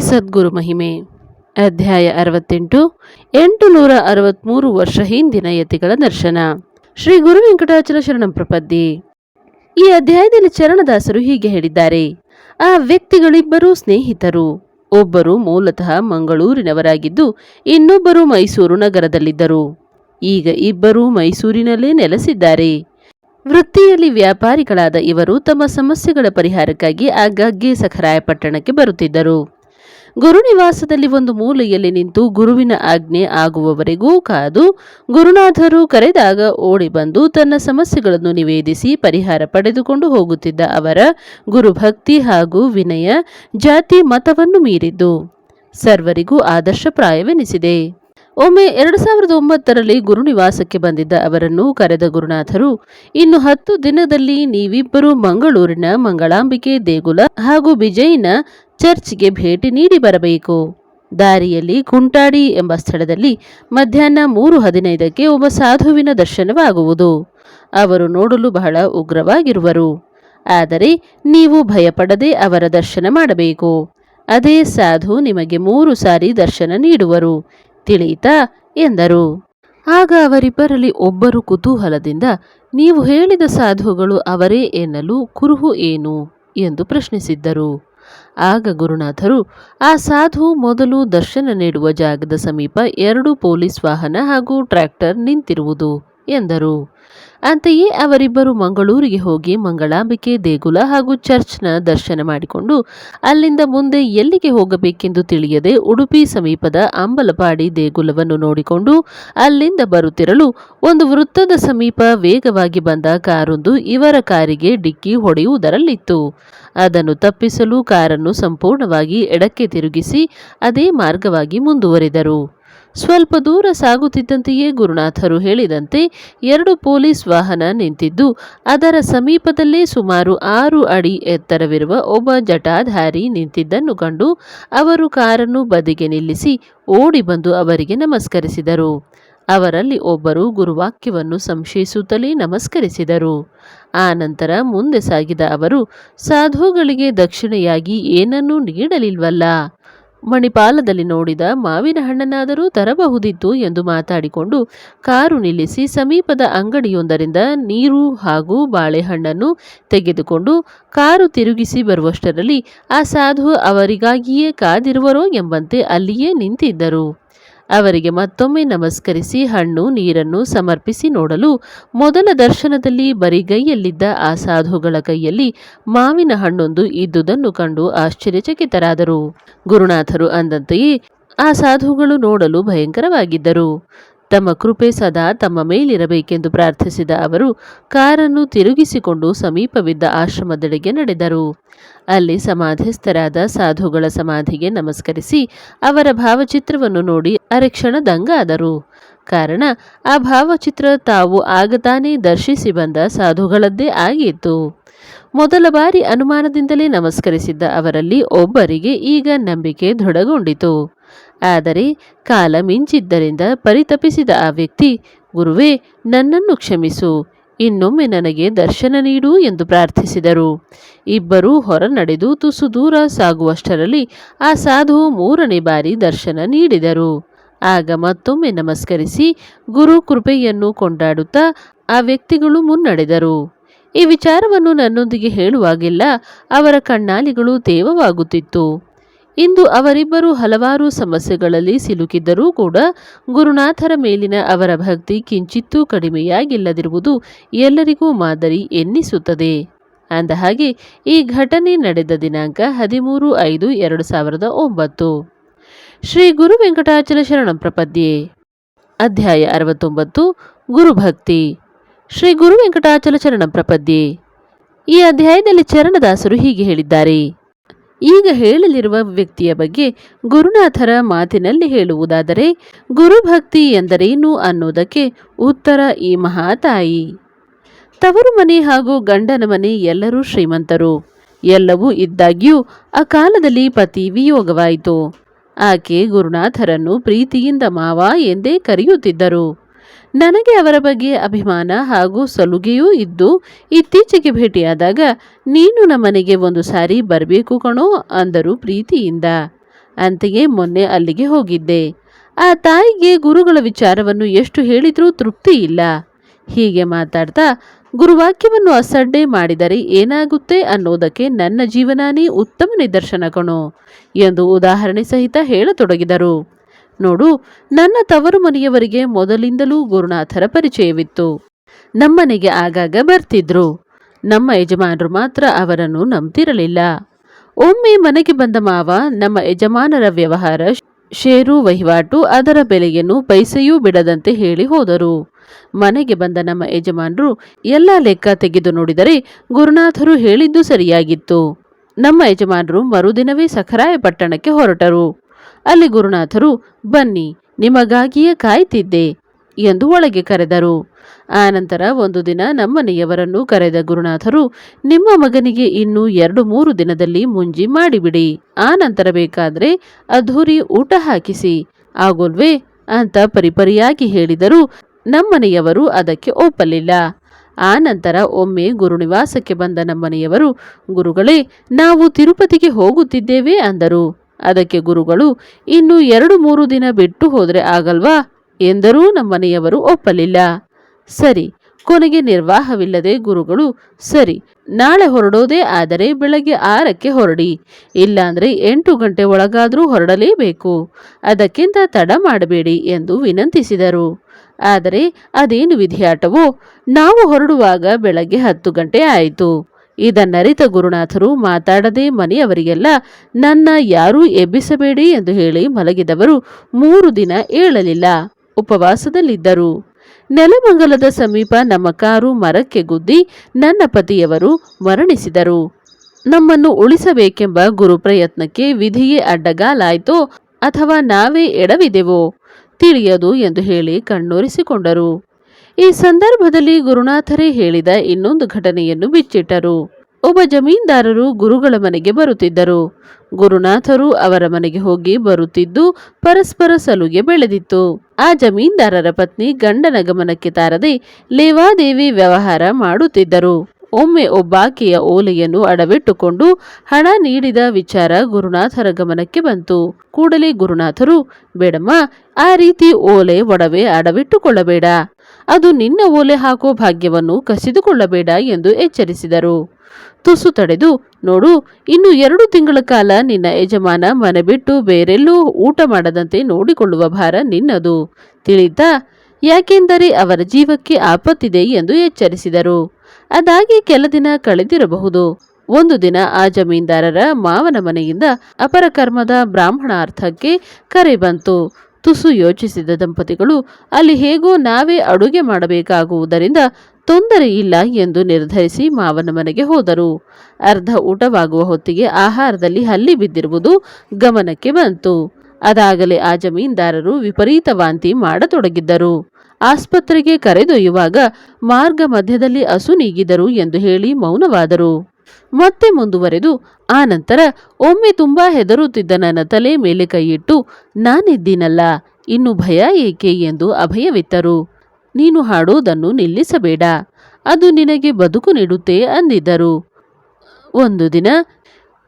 ಸದ್ಗುರು ಮಹಿಮೆ. ಅಧ್ಯಾಯ ಅರವತ್ತೆಂಟು ಎಂಟು ನೂರ ಅರವತ್ಮೂರು ವರ್ಷ ಹಿಂದಿನ ಯತಿಗಳ ದರ್ಶನ. ಶ್ರೀ ಗುರು ವೆಂಕಟಾಚಲ ಶರಣಂ ಪ್ರಪದ್ದಿ ಈ ಅಧ್ಯಾಯದಲ್ಲಿ ಚರಣದಾಸರು ಹೀಗೆ ಹೇಳಿದ್ದಾರೆ. ಆ ವ್ಯಕ್ತಿಗಳಿಬ್ಬರು ಸ್ನೇಹಿತರು. ಒಬ್ಬರು ಮೂಲತಃ ಮಂಗಳೂರಿನವರಾಗಿದ್ದು, ಇನ್ನೊಬ್ಬರು ಮೈಸೂರು ನಗರದಲ್ಲಿದ್ದರು. ಈಗ ಇಬ್ಬರೂ ಮೈಸೂರಿನಲ್ಲೇ ನೆಲೆಸಿದ್ದಾರೆ. ವೃತ್ತಿಯಲ್ಲಿ ವ್ಯಾಪಾರಿಗಳಾದ ಇವರು ತಮ್ಮ ಸಮಸ್ಯೆಗಳ ಪರಿಹಾರಕ್ಕಾಗಿ ಆಗಾಗ್ಗೆ ಸಖರಾಯಪಟ್ಟಣಕ್ಕೆ ಬರುತ್ತಿದ್ದರು. ಗುರುನಿವಾಸದಲ್ಲಿ ಒಂದು ಮೂಲೆಯಲ್ಲಿ ನಿಂತು ಗುರುವಿನ ಆಜ್ಞೆ ಆಗುವವರೆಗೂ ಕಾದು ಗುರುನಾಥರು ಕರೆದಾಗ ಓಡಿ ಬಂದು ತನ್ನ ಸಮಸ್ಯೆಗಳನ್ನು ನಿವೇದಿಸಿ ಪರಿಹಾರ ಪಡೆದುಕೊಂಡು ಹೋಗುತ್ತಿದ್ದ ಅವರ ಗುರುಭಕ್ತಿ ಹಾಗೂ ವಿನಯ ಜಾತಿ ಮತವನ್ನು ಮೀರಿದ್ದು ಸರ್ವರಿಗೂ ಆದರ್ಶಪ್ರಾಯವೆನಿಸಿದೆ ಒಮ್ಮೆ ಎರಡು ಸಾವಿರದ ಒಂಬತ್ತರಲ್ಲಿ ಗುರುನಿವಾಸಕ್ಕೆ ಬಂದಿದ್ದ ಅವರನ್ನು ಕರೆದ ಗುರುನಾಥರು, ಇನ್ನು ಹತ್ತು ದಿನದಲ್ಲಿ ನೀವಿಬ್ಬರು ಮಂಗಳೂರಿನ ಮಂಗಳಾಂಬಿಕೆ ದೇಗುಲ ಹಾಗೂ ಬಿಜೈನ ಚರ್ಚ್ಗೆ ಭೇಟಿ ನೀಡಿ ಬರಬೇಕು. ದಾರಿಯಲ್ಲಿ ಕುಂಟಾಡಿ ಎಂಬ ಸ್ಥಳದಲ್ಲಿ ಮಧ್ಯಾಹ್ನ ಮೂರು ಹದಿನೈದಕ್ಕೆ ಒಬ್ಬ ಸಾಧುವಿನ ದರ್ಶನವಾಗುವುದು. ಅವರು ನೋಡಲು ಬಹಳ ಉಗ್ರವಾಗಿರುವರು. ಆದರೆ ನೀವು ಭಯಪಡದೆ ಅವರ ದರ್ಶನ ಮಾಡಬೇಕು. ಅದೇ ಸಾಧು ನಿಮಗೆ ಮೂರು ಸಾರಿ ದರ್ಶನ ನೀಡುವರು. ತಿಳಿಯಿತಾ ಎಂದರು. ಆಗ ಅವರಿಬ್ಬರಲ್ಲಿ ಒಬ್ಬರು ಕುತೂಹಲದಿಂದ, ನೀವು ಹೇಳಿದ ಸಾಧುಗಳು ಅವರೇ ಎನ್ನಲು ಕುರುಹು ಏನು? ಎಂದು ಪ್ರಶ್ನಿಸಿದ್ದರು. ಆಗ ಗುರುನಾಥರು, ಆ ಸಾಧು ಮೊದಲು ದರ್ಶನ ನೀಡುವ ಜಾಗದ ಸಮೀಪ ಎರಡು ಪೊಲೀಸ್ ವಾಹನ ಹಾಗೂ ಟ್ರ್ಯಾಕ್ಟರ್ ನಿಂತಿರುವುದು, ಎಂದರು. ಅಂತೆಯೇ ಅವರಿಬ್ಬರು ಮಂಗಳೂರಿಗೆ ಹೋಗಿ ಮಂಗಳಾಂಬಿಕೆ, ದೇಗುಲ ಹಾಗೂ ಚರ್ಚ್ನ ದರ್ಶನ ಮಾಡಿಕೊಂಡು ಅಲ್ಲಿಂದ ಮುಂದೆ ಎಲ್ಲಿಗೆ ಹೋಗಬೇಕೆಂದು ತಿಳಿಯದೆ ಉಡುಪಿ ಸಮೀಪದ ಅಂಬಲಪಾಡಿ ದೇಗುಲವನ್ನು ನೋಡಿಕೊಂಡು ಅಲ್ಲಿಂದ ಬರುತ್ತಿರಲು ಒಂದು ವೃತ್ತದ ಸಮೀಪ ವೇಗವಾಗಿ ಬಂದ ಕಾರೊಂದು ಇವರ ಕಾರಿಗೆ ಡಿಕ್ಕಿ ಹೊಡೆಯುವುದರಲ್ಲಿತ್ತು. ಅದನ್ನು ತಪ್ಪಿಸಲು ಕಾರನ್ನು ಸಂಪೂರ್ಣವಾಗಿ ಎಡಕ್ಕೆ ತಿರುಗಿಸಿ ಅದೇ ಮಾರ್ಗವಾಗಿ ಮುಂದುವರಿದರು. ಸ್ವಲ್ಪ ದೂರ ಸಾಗುತ್ತಿದ್ದಂತೆಯೇ ಗುರುನಾಥರು ಹೇಳಿದಂತೆ ಎರಡು ಪೊಲೀಸ್ ವಾಹನ ನಿಂತಿದ್ದು, ಅದರ ಸಮೀಪದಲ್ಲೇ ಸುಮಾರು ಆರು ಅಡಿ ಎತ್ತರವಿರುವ ಒಬ್ಬ ಜಟಾಧಾರಿ ನಿಂತಿದ್ದನ್ನು ಕಂಡು ಅವರು ಕಾರನ್ನು ಬದಿಗೆ ನಿಲ್ಲಿಸಿ ಓಡಿ ಬಂದು ಅವರಿಗೆ ನಮಸ್ಕರಿಸಿದರು. ಅವರಲ್ಲಿ ಒಬ್ಬರು ಗುರುವಾಕ್ಯವನ್ನು ಸಂಶಯಿಸುತ್ತಲೇ ನಮಸ್ಕರಿಸಿದರು. ಆ ನಂತರ ಮುಂದೆ ಸಾಗಿದ ಅವರು, ಸಾಧುಗಳಿಗೆ ದಕ್ಷಿಣೆಯಾಗಿ ಏನನ್ನೂ ನೀಡಲಿಲ್ವಲ್ಲ? ಮಣಿಪಾಲದಲ್ಲಿ ನೋಡಿದ ಮಾವಿನ ಹಣ್ಣನ್ನಾದರೂ ತರಬಹುದಿತ್ತು ಎಂದು ಮಾತಾಡಿಕೊಂಡು ಕಾರು ನಿಲ್ಲಿಸಿ ಸಮೀಪದ ಅಂಗಡಿಯೊಂದರಿಂದ ನೀರು ಹಾಗೂ ಬಾಳೆಹಣ್ಣನ್ನು ತೆಗೆದುಕೊಂಡು ಕಾರು ತಿರುಗಿಸಿ ಬರುವಷ್ಟರಲ್ಲಿ ಆ ಸಾಧು ಅವರಿಗಾಗಿಯೇ ಕಾದಿರುವರೋ ಎಂಬಂತೆ ಅಲ್ಲಿಯೇ ನಿಂತಿದ್ದರು. ಅವರಿಗೆ ಮತ್ತೊಮ್ಮೆ ನಮಸ್ಕರಿಸಿ ಹಣ್ಣು, ನೀರನ್ನು ಸಮರ್ಪಿಸಿ ನೋಡಲು ಮೊದಲ ದರ್ಶನದಲ್ಲಿ ಬರಿಗೈಯಲ್ಲಿದ್ದ ಆ ಸಾಧುಗಳ ಕೈಯಲ್ಲಿ ಮಾವಿನ ಹಣ್ಣೊಂದು ಇದ್ದುದನ್ನು ಕಂಡು ಆಶ್ಚರ್ಯಚಕಿತರಾದರು. ಗುರುನಾಥರು ಅಂದಂತೆಯೇ ಆ ಸಾಧುಗಳು ನೋಡಲು ಭಯಂಕರವಾಗಿದ್ದರು. ತಮ್ಮ ಕೃಪೆ ಸದಾ ತಮ್ಮ ಮೇಲಿರಬೇಕೆಂದು ಪ್ರಾರ್ಥಿಸಿದ ಅವರು ಕಾರನ್ನು ತಿರುಗಿಸಿಕೊಂಡು ಸಮೀಪವಿದ್ದ ಆಶ್ರಮದೆಡೆಗೆ ನಡೆದರು. ಅಲ್ಲಿ ಸಮಾಧಿಸ್ಥರಾದ ಸಾಧುಗಳ ಸಮಾಧಿಗೆ ನಮಸ್ಕರಿಸಿ ಅವರ ಭಾವಚಿತ್ರವನ್ನು ನೋಡಿ ಅರೆಕ್ಷಣ ದಂಗಾದರು ಕಾರಣ, ಆ ಭಾವಚಿತ್ರ ತಾವು ಆಗತಾನೇ ದರ್ಶಿಸಿ ಬಂದ ಸಾಧುಗಳದ್ದೇ ಆಗಿತ್ತು. ಮೊದಲ ಬಾರಿ ಅನುಮಾನದಿಂದಲೇ ನಮಸ್ಕರಿಸಿದ್ದ ಅವರಲ್ಲಿ ಒಬ್ಬರಿಗೆ ಈಗ ನಂಬಿಕೆ ದೃಢಗೊಂಡಿತು. ಆದರೆ ಕಾಲ ಮಿಂಚಿದ್ದರಿಂದ ಪರಿತಪಿಸಿದ ಆ ವ್ಯಕ್ತಿ, ಗುರುವೇ, ನನ್ನನ್ನು ಕ್ಷಮಿಸು, ಇನ್ನೊಮ್ಮೆ ನನಗೆ ದರ್ಶನ ನೀಡು ಎಂದು ಪ್ರಾರ್ಥಿಸಿದರು. ಇಬ್ಬರೂ ಹೊರ ನಡೆದು ತುಸು ದೂರ ಸಾಗುವಷ್ಟರಲ್ಲಿ ಆ ಸಾಧು ಮೂರನೇ ಬಾರಿ ದರ್ಶನ ನೀಡಿದರು. ಆಗ ಮತ್ತೊಮ್ಮೆ ನಮಸ್ಕರಿಸಿ ಗುರು ಕೃಪೆಯನ್ನು ಕೊಂಡಾಡುತ್ತಾ ಆ ವ್ಯಕ್ತಿಗಳು ಮುನ್ನಡೆದರು. ಈ ವಿಚಾರವನ್ನು ನನ್ನೊಂದಿಗೆ ಹೇಳುವಾಗಿಲ್ಲ ಅವರ ಕಣ್ಣಾಲಿಗಳು ತೇವವಾಗುತ್ತಿತ್ತು. ಇಂದು ಅವರಿಬ್ಬರು ಹಲವಾರು ಸಮಸ್ಯೆಗಳಲ್ಲಿ ಸಿಲುಕಿದ್ದರೂ ಕೂಡ ಗುರುನಾಥರ ಮೇಲಿನ ಅವರ ಭಕ್ತಿ ಕಿಂಚಿತ್ತೂ ಕಡಿಮೆಯಾಗಿಲ್ಲದಿರುವುದು ಎಲ್ಲರಿಗೂ ಮಾದರಿ ಎನ್ನಿಸುತ್ತದೆ. ಅಂದ ಹಾಗೆ, ಈ ಘಟನೆ ನಡೆದ ದಿನಾಂಕ ಹದಿಮೂರು ಐದು ಎರಡು ಸಾವಿರದ ಒಂಬತ್ತು. ಶ್ರೀ ಗುರು ವೆಂಕಟಾಚಲ ಶರಣ ಪ್ರಪದ್ಯೆ. ಅಧ್ಯಾಯ ಅರವತ್ತೊಂಬತ್ತು ಗುರುಭಕ್ತಿ ಶ್ರೀ ಗುರು ವೆಂಕಟಾಚಲ ಶರಣ ಪ್ರಪದ್ಯೆ. ಈ ಅಧ್ಯಾಯದಲ್ಲಿ ಚರಣದಾಸರು ಹೀಗೆ ಹೇಳಿದ್ದಾರೆ. ಈಗ ಹೇಳಲಿರುವ ವ್ಯಕ್ತಿಯ ಬಗ್ಗೆ ಗುರುನಾಥರ ಮಾತಿನಲ್ಲಿ ಹೇಳುವುದಾದರೆ, ಗುರುಭಕ್ತಿ ಎಂದರೇನು ಅನ್ನೋದಕ್ಕೆ ಉತ್ತರ ಈ ಮಹಾತಾಯಿ. ತವರು ಮನೆ ಹಾಗೂ ಗಂಡನ ಮನೆ ಎಲ್ಲರೂ ಶ್ರೀಮಂತರು. ಎಲ್ಲವೂ ಇದ್ದಾಗ್ಯೂ ಆ ಕಾಲದಲ್ಲಿ ಪತಿ ವಿಯೋಗವಾಯಿತು. ಆಕೆ ಗುರುನಾಥರನ್ನು ಪ್ರೀತಿಯಿಂದ ಮಾವ ಎಂದೇ ಕರೆಯುತ್ತಿದ್ದರು. ನನಗೆ ಅವರ ಬಗ್ಗೆ ಅಭಿಮಾನ ಹಾಗೂ ಸಲುಗೆಯೂ ಇದ್ದು, ಇತ್ತೀಚೆಗೆ ಭೇಟಿಯಾದಾಗ, ನೀನು ನಮ್ಮನೆಗೆ ಒಂದು ಸಾರಿ ಬರಬೇಕು ಕಣೋ ಅಂದರು ಪ್ರೀತಿಯಿಂದ. ಅಂತೆಯೇ ಮೊನ್ನೆ ಅಲ್ಲಿಗೆ ಹೋಗಿದ್ದೆ. ಆ ತಾಯಿಗೆ ಗುರುಗಳ ವಿಚಾರವನ್ನು ಎಷ್ಟು ಹೇಳಿದರೂ ತೃಪ್ತಿ ಇಲ್ಲ. ಹೀಗೆ ಮಾತಾಡ್ತಾ, ಗುರುವಾಕ್ಯವನ್ನು ಅಸಡ್ಡೆ ಮಾಡಿದರೆ ಏನಾಗುತ್ತೆ ಅನ್ನೋದಕ್ಕೆ ನನ್ನ ಜೀವನಾನೇ ಉತ್ತಮ ನಿದರ್ಶನ ಕಣೋ ಎಂದು ಉದಾಹರಣೆ ಸಹಿತ ಹೇಳತೊಡಗಿದರು. ನೋಡು, ನನ್ನ ತವರು ಮನೆಯವರಿಗೆ ಮೊದಲಿಂದಲೂ ಗುರುನಾಥರ ಪರಿಚಯವಿತ್ತು. ನಮ್ಮನೆಗೆ ಆಗಾಗ ಬರ್ತಿದ್ರು. ನಮ್ಮ ಯಜಮಾನರು ಮಾತ್ರ ಅವರನ್ನು ನಂಬ್ತಿರಲಿಲ್ಲ. ಒಮ್ಮೆ ಮನೆಗೆ ಬಂದ ಮಾವ, ನಮ್ಮ ಯಜಮಾನರ ವ್ಯವಹಾರ ಷೇರು, ವಹಿವಾಟು, ಅದರ ಬೆಲೆಯನ್ನು ಪೈಸೆಯೂ ಬಿಡದಂತೆ ಹೇಳಿ ಹೋದರು. ಮನೆಗೆ ಬಂದ ನಮ್ಮ ಯಜಮಾನರು ಎಲ್ಲ ಲೆಕ್ಕ ತೆಗೆದು ನೋಡಿದರೆ ಗುರುನಾಥರು ಹೇಳಿದ್ದು ಸರಿಯಾಗಿತ್ತು. ನಮ್ಮ ಯಜಮಾನರು ಮರುದಿನವೇ ಸಖರಾಯ ಪಟ್ಟಣಕ್ಕೆ ಹೊರಟರು. ಅಲ್ಲಿ ಗುರುನಾಥರು, ಬನ್ನಿ, ನಿಮಗಾಗಿಯೇ ಕಾಯ್ತಿದ್ದೆ ಎಂದು ಒಳಗೆ ಕರೆದರು. ಆನಂತರ ಒಂದು ದಿನ ನಮ್ಮನೆಯವರನ್ನು ಕರೆದ ಗುರುನಾಥರು, ನಿಮ್ಮ ಮಗನಿಗೆ ಇನ್ನು ಎರಡು ಮೂರು ದಿನದಲ್ಲಿ ಮುಂಜಿ ಮಾಡಿಬಿಡಿ ಆ ನಂತರ ಬೇಕಾದ್ರೆ ಅಧೂರಿ ಊಟ ಹಾಕಿಸಿ, ಆಗೋಲ್ವೇ ಅಂತ ಪರಿಪರಿಯಾಗಿ ಹೇಳಿದರು ನಮ್ಮನೆಯವರು ಅದಕ್ಕೆ ಒಪ್ಪಲಿಲ್ಲ. ಆ ನಂತರ ಒಮ್ಮೆ ಗುರುನಿವಾಸಕ್ಕೆ ಬಂದ ನಮ್ಮನೆಯವರು, ಗುರುಗಳೇ, ನಾವು ತಿರುಪತಿಗೆ ಹೋಗುತ್ತಿದ್ದೇವೆ ಅಂದರು. ಅದಕ್ಕೆ ಗುರುಗಳು, ಇನ್ನು ಎರಡು ಮೂರು ದಿನ ಬಿಟ್ಟು ಹೋದರೆ ಆಗಲ್ವಾ? ಎಂದರೂ ನಮ್ಮನೆಯವರು ಒಪ್ಪಲಿಲ್ಲ. ಸರಿ, ಕೊನೆಗೆ ನಿರ್ವಾಹವಿಲ್ಲದೆ ಗುರುಗಳು, ಸರಿ, ನಾಳೆ ಹೊರಡೋದೇ ಆದರೆ ಬೆಳಗ್ಗೆ ಆರಕ್ಕೆ ಹೊರಡಿ. ಇಲ್ಲಾಂದರೆ ಎಂಟು ಗಂಟೆ ಒಳಗಾದರೂ ಹೊರಡಲೇಬೇಕು. ಅದಕ್ಕಿಂತ ತಡ ಮಾಡಬೇಡಿ ಎಂದು ವಿನಂತಿಸಿದರು. ಆದರೆ ಅದೇನು ವಿಧಿಯಾಟವೋ, ನಾವು ಹೊರಡುವಾಗ ಬೆಳಗ್ಗೆ ಹತ್ತು ಗಂಟೆ ಆಯಿತು. ಇದನ್ನರಿತ ಗುರುನಾಥರು ಮಾತಾಡದೆ ಮನೆಯವರಿಗೆಲ್ಲ, ನನ್ನ ಯಾರೂ ಎಬ್ಬಿಸಬೇಡಿ ಎಂದು ಹೇಳಿ ಮಲಗಿದವರು ಮೂರು ದಿನ ಏಳಲಿಲ್ಲ. ಉಪವಾಸದಲ್ಲಿದ್ದರು. ನೆಲಮಂಗಲದ ಸಮೀಪ ನಮ್ಮ ಕಾರು ಮರಕ್ಕೆ ಗುದ್ದಿ ನನ್ನ ಪತಿಯವರು ಮರಣಿಸಿದರು. ನಮ್ಮನ್ನು ಉಳಿಸಬೇಕೆಂಬ ಗುರು ಪ್ರಯತ್ನಕ್ಕೆ ವಿಧಿಯೇ ಅಡ್ಡಗಾಲಾಯ್ತೋ ಅಥವಾ ನಾವೇ ಎಡವಿದೆವೋ ತಿಳಿಯದು ಎಂದು ಹೇಳಿ ಕಣ್ಣೊರೆಸಿಕೊಂಡರು. ಈ ಸಂದರ್ಭದಲ್ಲಿ ಗುರುನಾಥರೇ ಹೇಳಿದ ಇನ್ನೊಂದು ಘಟನೆಯನ್ನು ಬಿಚ್ಚಿಟ್ಟರು. ಒಬ್ಬ ಜಮೀನ್ದಾರರು ಗುರುಗಳ ಮನೆಗೆ ಬರುತ್ತಿದ್ದರು. ಗುರುನಾಥರು ಅವರ ಮನೆಗೆ ಹೋಗಿ ಬರುತ್ತಿದ್ದು ಪರಸ್ಪರ ಸಲುಗೆ ಬೆಳೆದಿತ್ತು. ಆ ಜಮೀನ್ದಾರರ ಪತ್ನಿ ಗಂಡನ ಗಮನಕ್ಕೆ ತಾರದೆ ಲೇವಾದೇವಿ ವ್ಯವಹಾರ ಮಾಡುತ್ತಿದ್ದರು. ಒಮ್ಮೆ ಒಬ್ಬಾಕೆಯ ಓಲೆಯನ್ನು ಅಡವಿಟ್ಟುಕೊಂಡು ಹಣ ನೀಡಿದ ವಿಚಾರ ಗುರುನಾಥರ ಗಮನಕ್ಕೆ ಬಂತು. ಕೂಡಲೇ ಗುರುನಾಥರು, ಬೇಡಮ್ಮ, ಆ ರೀತಿ ಓಲೆ ಒಡವೆ ಅಡವಿಟ್ಟುಕೊಳ್ಳಬೇಡ. ಅದು ನಿನ್ನ ಓಲೆ ಹಾಕೋ ಭಾಗ್ಯವನ್ನು ಕಸಿದುಕೊಳ್ಳಬೇಡ ಎಂದು ಎಚ್ಚರಿಸಿದರು. ತುಸು ತಡೆದು, ನೋಡು, ಇನ್ನು ಎರಡು ತಿಂಗಳ ಕಾಲ ನಿನ್ನ ಯಜಮಾನ ಮನೆ ಬಿಟ್ಟು ಬೇರೆಲ್ಲೂ ಊಟ ಮಾಡದಂತೆ ನೋಡಿಕೊಳ್ಳುವ ಭಾರ ನಿನ್ನದು. ತಿಳಿತಾ? ಯಾಕೆಂದರೆ ಅವರ ಜೀವಕ್ಕೆ ಆಪತ್ತಿದೆ ಎಂದು ಎಚ್ಚರಿಸಿದರು. ಅದಾಗಿ ಕೆಲ ದಿನ ಕಳೆದಿರಬಹುದು. ಒಂದು ದಿನ ಆ ಜಮೀನ್ದಾರರ ಮಾವನ ಮನೆಯಿಂದ ಅಪರಕರ್ಮದ ಬ್ರಾಹ್ಮಣಾರ್ಥಕ್ಕೆ ಕರೆ ಬಂತು. ತುಸು ಯೋಚಿಸಿದ ದಂಪತಿಗಳು, ಅಲ್ಲಿ ಹೇಗೋ ನಾವೇ ಅಡುಗೆ ಮಾಡಬೇಕಾಗುವುದರಿಂದ ತೊಂದರೆ ಇಲ್ಲ ಎಂದು ನಿರ್ಧರಿಸಿ ಮಾವನ ಮನೆಗೆ ಹೋದರು. ಅರ್ಧ ಊಟವಾಗುವ ಹೊತ್ತಿಗೆ ಆಹಾರದಲ್ಲಿ ಹಲ್ಲಿ ಬಿದ್ದಿರುವುದು ಗಮನಕ್ಕೆ ಬಂತು. ಅದಾಗಲೇ ಆ ಜಮೀನ್ದಾರರು ವಿಪರೀತ ವಾಂತಿ ಮಾಡತೊಡಗಿದ್ದರು. ಆಸ್ಪತ್ರೆಗೆ ಕರೆದೊಯ್ಯುವಾಗ ಮಾರ್ಗ ಮಧ್ಯದಲ್ಲಿ ಅಸು ನೀಗಿದರು ಎಂದು ಹೇಳಿ ಮೌನವಾದರು. ಮತ್ತೆ ಮುಂದುವರೆದು ಆ ನಂತರ ಒಮ್ಮೆ ತುಂಬಾ ಹೆದರುತ್ತಿದ್ದ ನನ್ನ ತಲೆ ಮೇಲೆ ಕೈಯಿಟ್ಟು ನಾನಿದ್ದೀನಲ್ಲ, ಇನ್ನು ಭಯ ಏಕೆ ಎಂದು ಅಭಯವಿತ್ತರು. ನೀನು ಹಾಡೋದನ್ನು ನಿಲ್ಲಿಸಬೇಡ, ಅದು ನಿನಗೆ ಬದುಕು ನೀಡುತ್ತೆ ಅಂದಿದ್ದರು. ಒಂದು ದಿನ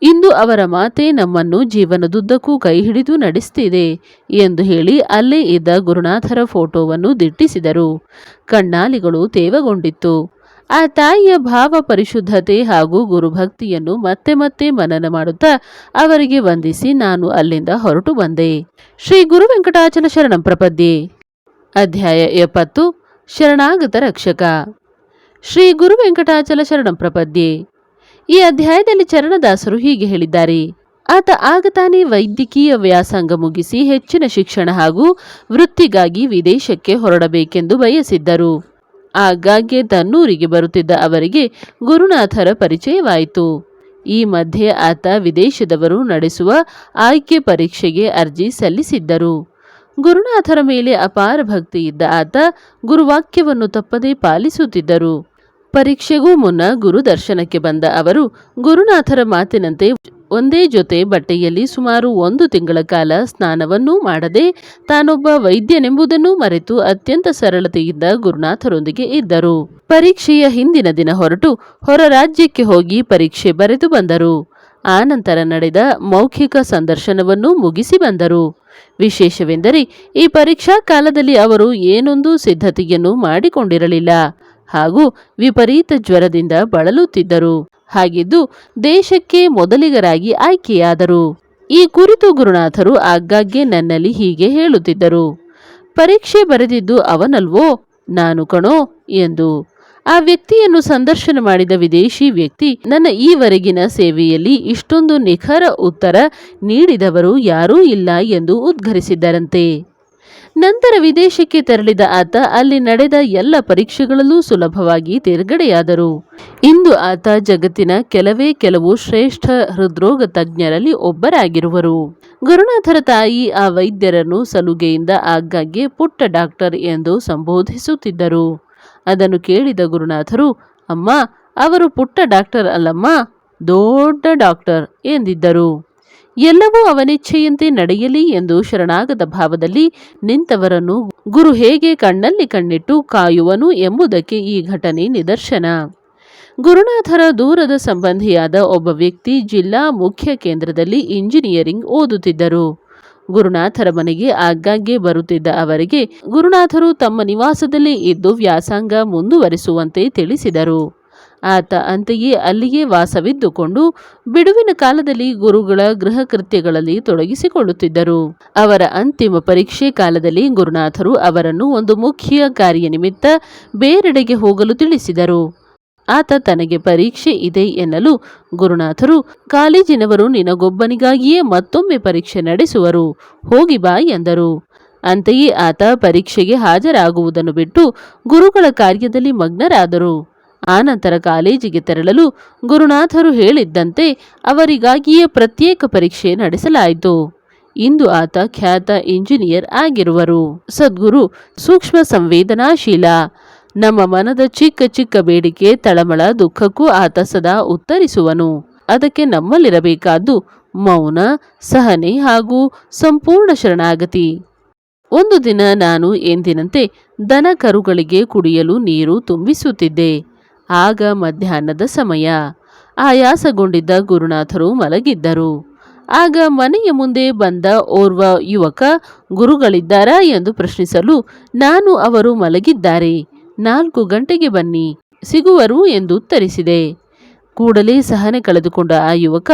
ಇಂದು ಅವರ ಮಾತೆ ನಮ್ಮನ್ನು ಜೀವನದುದ್ದಕ್ಕೂ ಕೈ ಹಿಡಿದು ನಡೆಸ್ತಿದೆ ಎಂದು ಹೇಳಿ ಅಲ್ಲೇ ಇದ್ದ ಗುರುನಾಥರ ಫೋಟೋವನ್ನು ದಿಟ್ಟಿಸಿದರು. ಕಣ್ಣಾಲಿಗಳು ತೇವಗೊಂಡಿತ್ತು. ಆ ತಾಯಿಯ ಭಾವ ಪರಿಶುದ್ಧತೆ ಹಾಗೂ ಗುರುಭಕ್ತಿಯನ್ನು ಮತ್ತೆ ಮತ್ತೆ ಮನನ ಮಾಡುತ್ತಾ ಅವರಿಗೆ ವಂದಿಸಿ ನಾನು ಅಲ್ಲಿಂದ ಹೊರಟು ಬಂದೆ. ಶ್ರೀ ಗುರು ವೆಂಕಟಾಚಲ ಶರಣಂ ಪ್ರಪದ್ಯೆ. ಅಧ್ಯಾಯ ಎಪ್ಪತ್ತು. ಶರಣಾಗತ ರಕ್ಷಕ. ಶ್ರೀ ಗುರು ವೆಂಕಟಾಚಲ ಶರಣಂ ಪ್ರಪದ್ಯೆ. ಈ ಅಧ್ಯಾಯದಲ್ಲಿ ಚರಣದಾಸರು ಹೀಗೆ ಹೇಳಿದ್ದಾರೆ. ಆತ ಆಗ ತಾನೇ ವೈದ್ಯಕೀಯ ವ್ಯಾಸಂಗ ಮುಗಿಸಿ ಹೆಚ್ಚಿನ ಶಿಕ್ಷಣ ಹಾಗೂ ವೃತ್ತಿಗಾಗಿ ವಿದೇಶಕ್ಕೆ ಹೊರಡಬೇಕೆಂದು ಬಯಸಿದ್ದರು. ಆಗಾಗ್ಗೆ ತನ್ನೂರಿಗೆ ಬರುತ್ತಿದ್ದ ಅವರಿಗೆ ಗುರುನಾಥರ ಪರಿಚಯವಾಯಿತು. ಈ ಮಧ್ಯೆ ಆತ ವಿದೇಶದವರು ನಡೆಸುವ ಆಯ್ಕೆ ಪರೀಕ್ಷೆಗೆ ಅರ್ಜಿ ಸಲ್ಲಿಸಿದ್ದರು. ಗುರುನಾಥರ ಮೇಲೆ ಅಪಾರ ಭಕ್ತಿ ಇದ್ದ ಆತ ಗುರುವಾಕ್ಯವನ್ನು ತಪ್ಪದೇ ಪಾಲಿಸುತ್ತಿದ್ದರು. ಪರೀಕ್ಷೆಗೂ ಮುನ್ನ ಗುರು ದರ್ಶನಕ್ಕೆ ಬಂದ ಅವರು, ಗುರುನಾಥರ ಮಾತಿನಂತೆ ಒಂದೇ ಜೊತೆ ಬಟ್ಟೆಯಲ್ಲಿ ಸುಮಾರು ಒಂದು ತಿಂಗಳ ಕಾಲ ಸ್ನಾನವನ್ನೂ ಮಾಡದೆ ತಾನೊಬ್ಬ ವೈದ್ಯನೆಂಬುದನ್ನು ಮರೆತು ಅತ್ಯಂತ ಸರಳತೆಯಿಂದ ಗುರುನಾಥರೊಂದಿಗೆ ಇದ್ದರು. ಪರೀಕ್ಷೆಯ ಹಿಂದಿನ ದಿನ ಹೊರಟು ಹೊರ ರಾಜ್ಯಕ್ಕೆ ಹೋಗಿ ಪರೀಕ್ಷೆ ಬರೆದು ಬಂದರು. ಆನಂತರ ನಡೆದ ಮೌಖಿಕ ಸಂದರ್ಶನವನ್ನು ಮುಗಿಸಿ ಬಂದರು. ವಿಶೇಷವೆಂದರೆ, ಈ ಪರೀಕ್ಷಾ ಕಾಲದಲ್ಲಿ ಅವರು ಏನೊಂದು ಸಿದ್ಧತೆಯನ್ನು ಮಾಡಿಕೊಂಡಿರಲಿಲ್ಲ. ಹಾಗೂ ವಿಪರೀತ ಜ್ವರದಿಂದ ಬಳಲುತ್ತಿದ್ದರು. ಹಾಗಿದ್ದು ದೇಶಕ್ಕೆ ಮೊದಲಿಗರಾಗಿ ಆಯ್ಕೆಯಾದರು. ಈ ಕುರಿತು ಗುರುನಾಥರು ಆಗಾಗ್ಗೆ ನನ್ನಲ್ಲಿ ಹೀಗೆ ಹೇಳುತ್ತಿದ್ದರು. ಪರೀಕ್ಷೆ ಬರೆದಿದ್ದು ಅವನಲ್ವೋ? ನಾನು ಕಣೋ ಎಂದು. ಆ ವ್ಯಕ್ತಿಯನ್ನು ಸಂದರ್ಶನ ಮಾಡಿದ ವಿದೇಶಿ ವ್ಯಕ್ತಿ, ನನ್ನ ಈವರೆಗಿನ ಸೇವೆಯಲ್ಲಿ ಇಷ್ಟೊಂದು ನಿಖರ ಉತ್ತರ ನೀಡಿದವರು ಯಾರೂ ಇಲ್ಲ ಎಂದು ಉದ್ಘರಿಸಿದ್ದರಂತೆ. ನಂತರ ವಿದೇಶಕ್ಕೆ ತೆರಳಿದ ಆತ ಅಲ್ಲಿ ನಡೆದ ಎಲ್ಲ ಪರೀಕ್ಷೆಗಳಲ್ಲೂ ಸುಲಭವಾಗಿ ತೇರ್ಗಡೆಯಾದರು. ಇಂದು ಆತ ಜಗತ್ತಿನ ಕೆಲವೇ ಕೆಲವು ಶ್ರೇಷ್ಠ ಹೃದ್ರೋಗ ತಜ್ಞರಲ್ಲಿ ಒಬ್ಬರಾಗಿರುವರು. ಗುರುನಾಥರ ತಾಯಿ ಆ ವೈದ್ಯರನ್ನು ಸಲುಗೆಯಿಂದ ಆಗಾಗ್ಗೆ ಪುಟ್ಟ ಡಾಕ್ಟರ್ ಎಂದು ಸಂಬೋಧಿಸುತ್ತಿದ್ದರು. ಅದನ್ನು ಕೇಳಿದ ಗುರುನಾಥರು, ಅಮ್ಮ, ಅವರು ಪುಟ್ಟ ಡಾಕ್ಟರ್ ಅಲ್ಲಮ್ಮ, ದೊಡ್ಡ ಡಾಕ್ಟರ್ ಎಂದಿದ್ದರು. ಎಲ್ಲವೂ ಅವನಿಚ್ಛೆಯಂತೆ ನಡೆಯಲಿ ಎಂದು ಶರಣಾಗದ ಭಾವದಲ್ಲಿ ನಿಂತವರನ್ನು ಗುರು ಹೇಗೆ ಕಣ್ಣಲ್ಲಿ ಕಣ್ಣಿಟ್ಟು ಕಾಯುವನು ಎಂಬುದಕ್ಕೆ ಈ ಘಟನೆ ನಿದರ್ಶನ. ಗುರುನಾಥರ ದೂರದ ಸಂಬಂಧಿಯಾದ ಒಬ್ಬ ವ್ಯಕ್ತಿ ಜಿಲ್ಲಾ ಮುಖ್ಯ ಕೇಂದ್ರದಲ್ಲಿ ಇಂಜಿನಿಯರಿಂಗ್ ಓದುತ್ತಿದ್ದರು. ಗುರುನಾಥರ ಮನೆಗೆ ಆಗಾಗ್ಗೆ ಬರುತ್ತಿದ್ದ ಅವರಿಗೆ ಗುರುನಾಥರು ತಮ್ಮ ನಿವಾಸದಲ್ಲಿ ಇದ್ದು ವ್ಯಾಸಂಗ ಮುಂದುವರಿಸುವಂತೆ ತಿಳಿಸಿದರು. ಆತ ಅಂತೆಯೇ ಅಲ್ಲಿಯೇ ವಾಸವಿದ್ದುಕೊಂಡು ಬಿಡುವಿನ ಕಾಲದಲ್ಲಿ ಗುರುಗಳ ಗೃಹ ಕೃತ್ಯಗಳಲ್ಲಿ ತೊಡಗಿಸಿಕೊಳ್ಳುತ್ತಿದ್ದರು. ಅವರ ಅಂತಿಮ ಪರೀಕ್ಷೆ ಕಾಲದಲ್ಲಿ ಗುರುನಾಥರು ಅವರನ್ನು ಒಂದು ಮುಖ್ಯ ಕಾರ್ಯ ನಿಮಿತ್ತ ಬೇರೆಡೆಗೆ ಹೋಗಲು ತಿಳಿಸಿದರು. ಆತ ತನಗೆ ಪರೀಕ್ಷೆ ಇದೆ ಎನ್ನಲು ಗುರುನಾಥರು ಕಾಲೇಜಿನವರು ನಿನಗೊಬ್ಬನಿಗಾಗಿಯೇ ಮತ್ತೊಮ್ಮೆ ಪರೀಕ್ಷೆ ನಡೆಸುವರು, ಹೋಗಿ ಬಾ ಎಂದರು. ಅಂತೆಯೇ ಆತ ಪರೀಕ್ಷೆಗೆ ಹಾಜರಾಗುವುದನ್ನು ಬಿಟ್ಟು ಗುರುಗಳ ಕಾರ್ಯದಲ್ಲಿ ಮಗ್ನರಾದರು. ಆನಂತರ ಕಾಲೇಜಿಗೆ ತೆರಳಲು ಗುರುನಾಥರು ಹೇಳಿದ್ದಂತೆ ಅವರಿಗಾಗಿಯೇ ಪ್ರತ್ಯೇಕ ಪರೀಕ್ಷೆ ನಡೆಸಲಾಯಿತು. ಇಂದು ಆತ ಖ್ಯಾತ ಇಂಜಿನಿಯರ್ ಆಗಿರುವರು. ಸದ್ಗುರು ಸೂಕ್ಷ್ಮ ಸಂವೇದನಾಶೀಲ. ನಮ್ಮ ಮನದ ಚಿಕ್ಕ ಚಿಕ್ಕ ಬೇಡಿಕೆ, ತಳಮಳ ದುಃಖಕ್ಕೂ ಆತ ಸದಾ ಉತ್ತರಿಸುವನು. ಅದಕ್ಕೆ ನಮ್ಮಲ್ಲಿರಬೇಕಾದ್ದು ಮೌನ, ಸಹನೆ ಹಾಗೂ ಸಂಪೂರ್ಣ ಶರಣಾಗತಿ. ಒಂದು ದಿನ ನಾನು ಎಂದಿನಂತೆ ದನ ಕರುಗಳಿಗೆ ಕುಡಿಯಲು ನೀರು ತುಂಬಿಸುತ್ತಿದ್ದೆ. ಆಗ ಮಧ್ಯಾಹ್ನದ ಸಮಯ. ಆಯಾಸಗೊಂಡಿದ್ದ ಗುರುನಾಥರು ಮಲಗಿದ್ದರು. ಆಗ ಮನೆಯ ಮುಂದೆ ಬಂದ ಓರ್ವ ಯುವಕ, ಗುರುಗಳಿದ್ದಾರಾ? ಎಂದು ಪ್ರಶ್ನಿಸಲು, ನಾನು ಅವರು ಮಲಗಿದ್ದಾರೆ. ನಾಲ್ಕು ಗಂಟೆಗೆ ಬನ್ನಿ, ಸಿಗುವರು? ಎಂದು ಉತ್ತರಿಸಿದೆ. ಕೂಡಲೇ ಸಹನೆ ಕಳೆದುಕೊಂಡ ಆ ಯುವಕ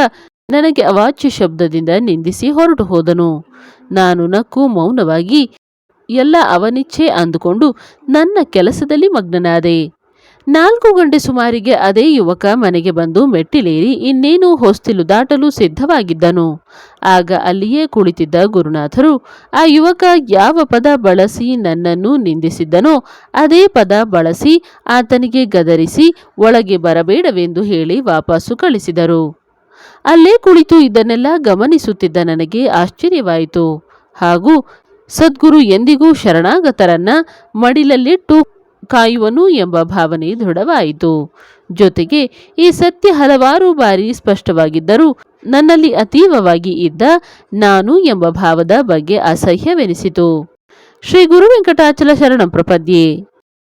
ನನಗೆ ಅವಾಚ್ಯ ಶಬ್ದದಿಂದ ನಿಂದಿಸಿ ಹೊರಟು ಹೋದನು. ನಾನು ನಕ್ಕು ಮೌನವಾಗಿ, ಎಲ್ಲ ಅವನಿಚ್ಛೆ ಅಂದುಕೊಂಡು ನನ್ನ ಕೆಲಸದಲ್ಲಿ ಮಗ್ನನಾದೆ. ನಾಲ್ಕು ಗಂಟೆ ಸುಮಾರಿಗೆ ಅದೇ ಯುವಕ ಮನೆಗೆ ಬಂದು ಮೆಟ್ಟಿಲೇರಿ ಇನ್ನೇನು ಹೊಸ್ತಿಲು ದಾಟಲು ಸಿದ್ಧವಾಗಿದ್ದನು. ಆಗ ಅಲ್ಲಿಯೇ ಕುಳಿತಿದ್ದ ಗುರುನಾಥರು, ಆ ಯುವಕ ಯಾವ ಪದ ಬಳಸಿ ನನ್ನನ್ನು ನಿಂದಿಸಿದ್ದನೋ ಅದೇ ಪದ ಬಳಸಿ ಆತನಿಗೆ ಗದರಿಸಿ ಒಳಗೆ ಬರಬೇಡವೆಂದು ಹೇಳಿ ವಾಪಸ್ಸು ಕಳಿಸಿದರು. ಅಲ್ಲೇ ಕುಳಿತು ಇದನ್ನೆಲ್ಲ ಗಮನಿಸುತ್ತಿದ್ದ ನನಗೆ ಆಶ್ಚರ್ಯವಾಯಿತು. ಹಾಗೂ ಸದ್ಗುರು ಎಂದಿಗೂ ಶರಣಾಗತರನ್ನ ಮಡಿಲಲ್ಲಿಟ್ಟು ಕಾಯುವನು ಎಂಬ ಭಾವನೆ ದೃಢವಾಯಿತು. ಜೊತೆಗೆ ಈ ಸತ್ಯ ಹಲವಾರು ಬಾರಿ ಸ್ಪಷ್ಟವಾಗಿದ್ದರೂ ನನ್ನಲ್ಲಿ ಅತೀವವಾಗಿ ಇದ್ದ ನಾನು ಎಂಬ ಭಾವದ ಬಗ್ಗೆ ಅಸಹ್ಯವೆನಿಸಿತು. ಶ್ರೀ ಗುರು ವೆಂಕಟಾಚಲ ಶರಣಂ ಪ್ರಪದ್ಯೆ.